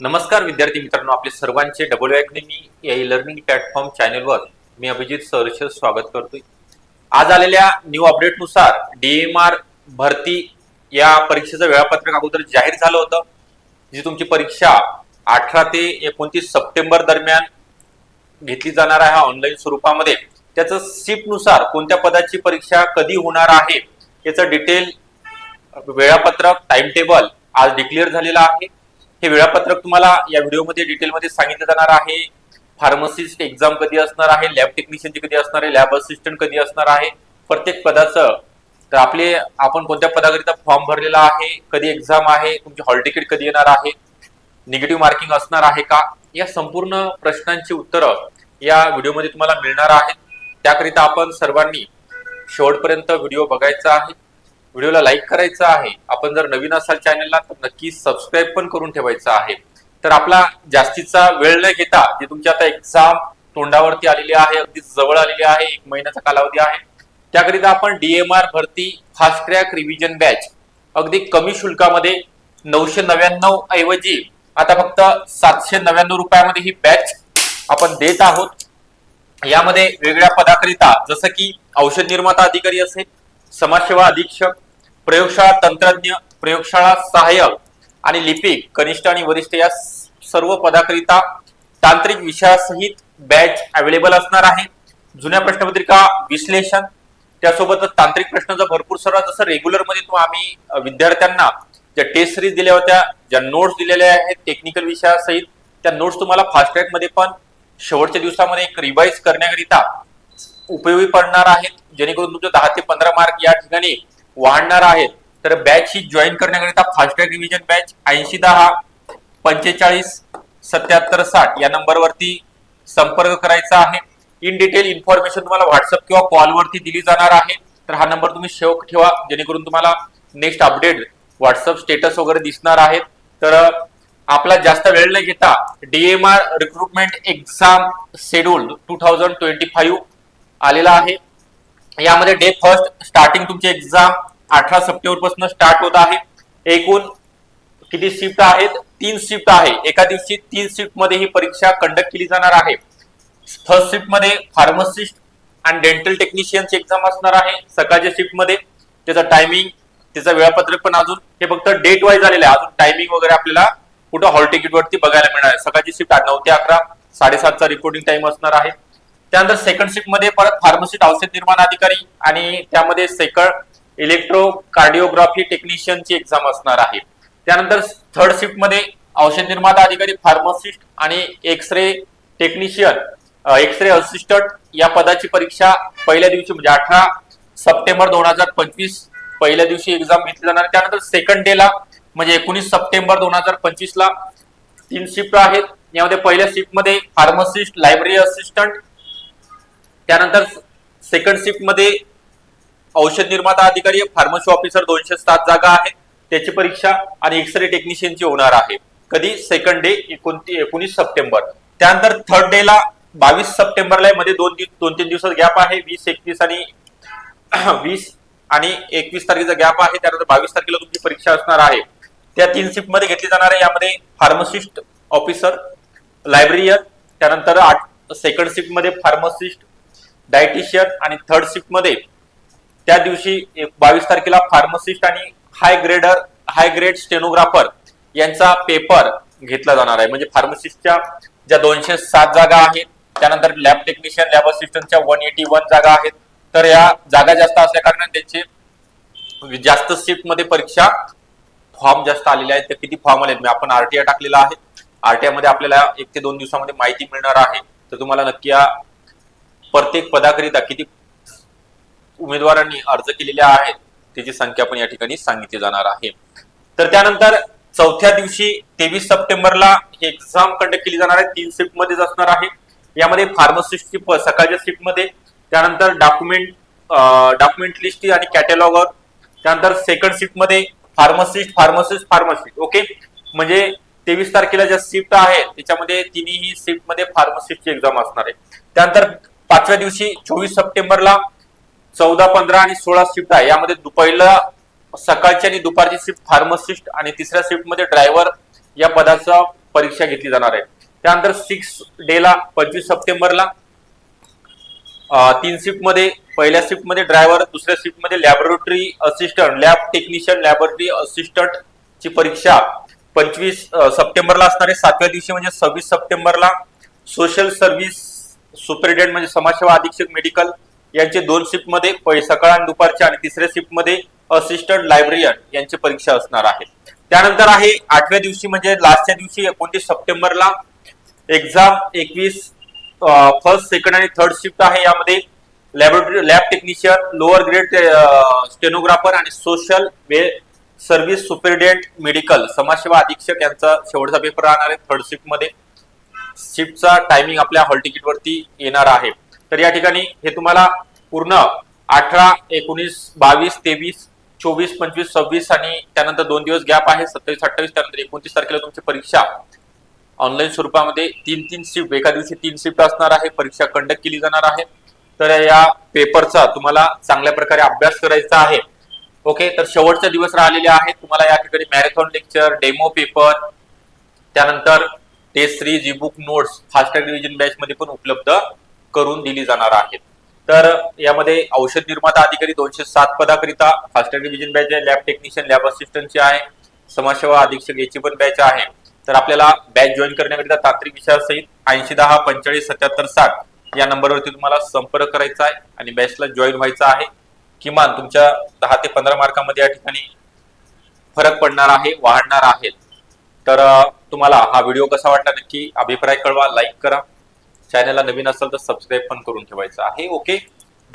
नमस्कार विद्यार्थी मित्रांनो आपले सर्वांचे डबल अकॅडमी या ई लर्निंग प्लॅटफॉर्म चॅनेलवर मी अभिजित सरच स्वागत करतोय. आज आलेल्या न्यू अपडेटनुसार डीएमआर भरती या परीक्षेचं वेळापत्रक अगोदर जाहीर झालं होतं जी तुमची परीक्षा अठरा ते एकोणतीस सप्टेंबर दरम्यान घेतली जाणार आहे ऑनलाईन स्वरूपामध्ये. त्याचं SIP कोणत्या पदाची परीक्षा कधी होणार आहे याचं डिटेल वेळापत्रक टाइम टेबल आज डिक्लेअर झालेलं आहे. हे वेळापत्रक तुम्हाला या व्हिडिओमध्ये डिटेलमध्ये सांगितलं जाणार आहे. फार्मसिस्ट एक्झाम कधी असणार आहे? लॅब टेक्निशियनची कधी असणार आहे? लॅब असिस्टंट कधी असणार आहे? प्रत्येक पदाचं तर आपले आपण कोणत्या पदाकरिता फॉर्म भरलेला आहे? कधी एक्झाम आहे? तुमची हॉल तिकीट कधी येणार आहे? निगेटिव्ह मार्किंग असणार आहे का? या संपूर्ण प्रश्नांची उत्तरं या व्हिडिओमध्ये तुम्हाला मिळणार आहेत. त्याकरिता आपण सर्वांनी शेवटपर्यंत व्हिडिओ बघायचा आहे. व्हिडिओला लाईक करायचा आहे आपण जर नवीन असाल चॅनलला तर नक्की सबस्क्राईब पण करून ठेवायचा आहे. तर आपला जास्तीचा वेळ न घेता जे तुमची आता एक्झाम तोंडावरती आलेली आहे अगदी जवळ आलेली आहे एक महिन्याचा कालावधी आहे त्याकरिता आपण डीएमआर भरती फास्ट ट्रॅक रिव्हिजन बॅच अगदी कमी शुल्कामध्ये नऊशे नव्याण्णव ऐवजी आता फक्त सातशे नव्याण्णव रुपयामध्ये ही बॅच आपण देत आहोत. यामध्ये वेगळ्या पदाकरिता जसं की औषध निर्माता अधिकारी असेल समाजसेवा अधीक्षक प्रयोगशाळा तंत्रज्ञ प्रयोगशाळा सहाय्यक आणि लिपिक कनिष्ठ आणि वरिष्ठ या सर्व पदाकरिता तांत्रिक विषयासहित बॅच अवेलेबल असणार आहे. जुन्या प्रश्नपत्रिका विश्लेषण त्यासोबतच तांत्रिक प्रश्नाचा भरपूर सर्व जसं रेग्युलरमध्ये आम्ही विद्यार्थ्यांना ज्या टेस्ट सिरीज दिल्या होत्या ज्या नोट्स दिलेल्या आहेत टेक्निकल विषयासहित त्या नोट्स तुम्हाला फास्ट ट्रॅकमध्ये पण शेवटच्या दिवसामध्ये एक रिवाइज करण्याकरिता उपयोगी पडणार आहेत. जेणेकरून तुमचे दहा ते पंधरा मार्क या ठिकाणी वाढणार आहेत. तर बॅच ही जॉईन करण्याकरिता फास्ट रिव्हिजन बॅच ऐंशी दहा पंचेचाळीस सत्याहत्तर साठ या नंबरवरती संपर्क करायचा आहे. इन डिटेल इन्फॉर्मेशन तुम्हाला व्हॉट्सअप किंवा कॉलवरती दिली जाणार आहे. तर हा नंबर तुम्ही सेव्ह ठेवा जेणेकरून तुम्हाला नेक्स्ट अपडेट व्हॉट्सअप स्टेटस वगैरे दिसणार आहेत. तर आपला जास्त वेळ न घेता DMR recruitment exam schedule two thousand twenty five आलेला आहे. यामध्ये डे फर्स्ट स्टार्टिंग तुमची एक्झाम अठरा सप्टेंबरपासून स्टार्ट होत आहे. एकूण किती शिफ्ट आहेत? तीन शिफ्ट आहे. एका दिवशी तीन शिफ्टमध्ये ही परीक्षा कंडक्ट केली जाणार आहे. फर्स्ट शिफ्टमध्ये फार्मसिस्ट आणि डेंटल टेक्निशियनची एक्झाम असणार आहे. सकाळच्या शिफ्टमध्ये त्याचं टायमिंग त्याचं वेळापत्रक पण अजून हे फक्त डेट वाईज आलेलं आहे. अजून टायमिंग वगैरे आपल्याला कुठं हॉल तिकीट वरती बघायला मिळणार आहे. सकाळची शिफ्ट नऊ ते अकरा साडेसातचा रिपोर्टिंग टाइम असणार आहे. त्यानंतर सेकंड शिफ्टमध्ये परत फार्मसिस्ट औषध निर्माण अधिकारी आणि त्यामध्ये सेकंड इलेक्ट्रो कार्डिओग्राफी टेक्निशियनची एक्झाम असणार आहे. त्यानंतर थर्ड शिफ्टमध्ये औषध निर्माता अधिकारी फार्मसिस्ट आणि X ray technician X ray assistant या पदाची परीक्षा पहिल्या दिवशी म्हणजे अठरा सप्टेंबर दोन हजार पंचवीस पहिल्या दिवशी एक्झाम घेतली जाणार. त्यानंतर सेकंड डेला म्हणजे एकोणीस सप्टेंबर दोन हजार पंचवीस ला तीन शिफ्ट आहेत. यामध्ये पहिल्या शिफ्टमध्ये फार्मसिस्ट लायब्ररी असिस्टंट त्यानंतर सेकंड शिफ्टमध्ये औषध निर्माता अधिकारी फार्मसी ऑफिसर दोनशे सात जागा आहेत. त्याची परीक्षा आणि एक्सरे टेक्निशियनची होणार आहे. कधी? सेकंड डे एकोणती एकोणीस सप्टेंबर. त्यानंतर थर्ड डे ला बावीस सप्टेंबरला मध्ये दोन दिवस दोन तीन दिवसात गॅप आहे. वीस एकवीस आणि वीस आणि एकवीस तारखेचा गॅप आहे. त्यानंतर बावीस तारखेला तुमची परीक्षा असणार आहे. त्या तीन शिफ्टमध्ये घेतली जाणार आहे. यामध्ये फार्मसिस्ट ऑफिसर लायब्ररियन त्यानंतर आठ सेकंड शिफ्टमध्ये फार्मसिस्ट डायटिशियन आणि थर्ड शिफ्टमध्ये त्या दिवशी बावीस तारखेला फार्मसिस्ट आणि high grader high grade stenographer यांचा पेपर घेतला जाणार आहे. म्हणजे फार्मसिस्टच्या ज्या दोनशे सात जागा आहेत त्यानंतर लॅब टेक्निशियन लॅब असिस्टंटच्या वन एटी वन जागा आहेत. तर या जागा जास्त असल्या कारणाने त्यांचे जास्त सीटमध्ये मध्ये परीक्षा फॉर्म जास्त आलेले आहेत. तर किती फॉर्म आले आहेत आपण आरटीआय टाकलेला आहे. आरटीआयमध्ये आपल्याला एक ते दोन दिवसामध्ये माहिती मिळणार आहे. तर तुम्हाला नक्की या प्रत्येक पदाकरिता किती उमेदवारांनी अर्ज केलेल्या आहेत त्याची संख्या पण या ठिकाणी सांगितली जाणार आहे. तर त्यानंतर चौथ्या दिवशी तेवीस सप्टेंबरला ही एक्झाम कंडक्ट केली जाणार आहे तीन शिफ्ट मध्येच असणार आहे. यामध्ये फार्मसिस्टची प- सकाळच्या शिफ्टमध्ये त्यानंतर डॉक्युमेंट डॉक्युमेंट लिस्ट आणि कॅटेलॉगर त्यानंतर सेकंड शिफ्टमध्ये फार्मसिस्ट फार्मसिस्ट फार्मसिस्ट ओके म्हणजे तेवीस तारखेला ज्या शिफ्ट आहे त्याच्यामध्ये तिन्ही शिफ्टमध्ये फार्मसिस्टची एक्झाम असणार आहे. त्यानंतर पाचव्या दिवशी चोवीस सप्टेंबरला चौदा पंधरा आणि सोळा शिफ्ट आहे. यामध्ये दु- पहिला सकाळची आणि दुपारची शिफ्ट फार्मसिस्ट आणि तिसऱ्या शिफ्टमध्ये ड्रायव्हर या पदाचा परीक्षा घेतली जाणार आहे. त्यानंतर सिक्स डेला पंचवीस सप्टेंबरला तीन शिफ्टमध्ये पहिल्या शिफ्टमध्ये ड्रायव्हर दुसऱ्या शिफ्टमध्ये laboratory assistant lab technician laboratory assistant ची परीक्षा पंचवीस सप्टेंबरला असणार आहे. सातव्या दिवशी म्हणजे सव्वीस सप्टेंबरला सोशल सर्व्हिस सुपरिटेंडेंट म्हणजे समाजसेवा अधीक्षक मेडिकल यांचे दोन शिफ्टमध्ये सकाळ आणि दुपारच्या आणि तिसऱ्या शिफ्टमध्ये असिस्टंट लायब्रेरियन यांची परीक्षा असणार आहे. त्यानंतर आहे आठव्या दिवशी म्हणजे लास्टच्या दिवशी एकोणतीस सप्टेंबरला एक्झाम एकवीस फर्स्ट सेकंड आणि थर्ड शिफ्ट आहे यामध्ये laboratory lab technician lower grade stenographer आणि social way service superintendent medical समाजसेवा अधीक्षक यांचा शेवटचा पेपर राहणार आहे थर्ड शिफ्टमध्ये. शिफ्टचा टायमिंग आपल्या हॉल तिकीट वरती येणार आहे. तर या ठिकाणी हे तुम्हाला पूर्ण अठरा एकोणीस बावीस तेवीस चोवीस पंचवीस सव्वीस आणि त्यानंतर दोन दिवस गॅप आहे सत्तावीस अठ्ठावीस त्यानंतर एकोणतीस तारखेला तुमची परीक्षा. ऑनलाईन स्वरूपामध्ये तीन तीन शिफ्ट एका दिवशी तीन शिफ्ट असणार आहे परीक्षा कंडक्ट केली जाणार आहे. तर या पेपरचा तुम्हाला चांगल्या प्रकारे अभ्यास करायचा आहे. ओके तर शेवटचे दिवस राहिलेले आहेत. तुम्हाला या ठिकाणी मॅरेथॉन लेक्चर डेमो पेपर त्यानंतर test three G book notes FASTag division batch मध्ये पण उपलब्ध करून दिली जाणार आहेत. तर यामध्ये औषध निर्माता अधिकारी दोनशे सात पदाकरिता फास्टॅग डिव्हिजन बॅच आहे लॅब टेक्निशियन लॅब असिस्टंटची आहे समाजसेवा अधीक्षक याची पण बॅच आहे. तर आपल्याला बॅच जॉईन करण्याकरिता तांत्रिक विषयासहित ऐंशी दहा पंचेचाळीस सत्याहत्तर साठ या नंबरवरती तुम्हाला संपर्क करायचा आहे आणि बॅचला जॉईन व्हायचं आहे. किमान तुमच्या दहा ते पंधरा मार्कामध्ये या ठिकाणी फरक पडणार आहे वाढणार आहे. तर तुम्हाला हा व्हिडिओ कसा वाटला नक्की अभिप्राय कळवा लाईक करा. चॅनलला नवीन असेल तर सबस्क्राईब पण करून ठेवायचं आहे. ओके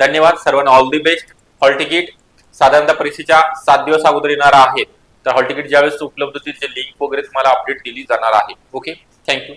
धन्यवाद. सर्वांना all the best hall ticket साधारणतः परीक्षेच्या सात दिवस अगोदर येणार आहे. तर हॉल तिकीट ज्यावेळेस उपलब्ध होतील ते लिंक वगैरे तुम्हाला अपडेट केली जाणार आहे. Okay thank you